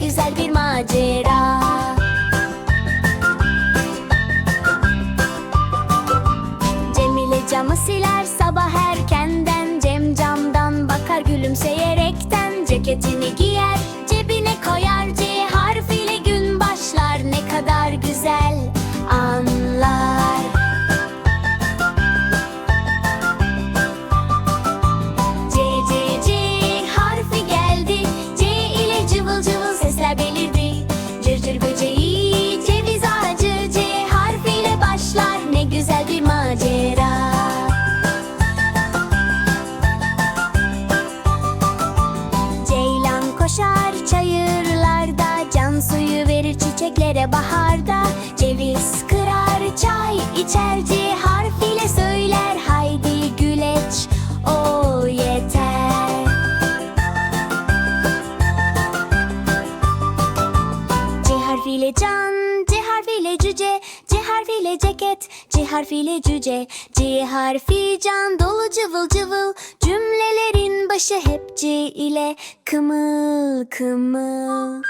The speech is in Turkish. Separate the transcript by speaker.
Speaker 1: güzel bir macera. Cemile camı siler sabah baharda Ceviz kırar çay içer C harfiyle söyler Haydi güleç o yeter C harfiyle can, C harfiyle cüce, C harfiyle ceket, C harfiyle cüce, C harfi can dolu cıvıl cıvıl. Cümlelerin başı hep C ile kımıl kımıl.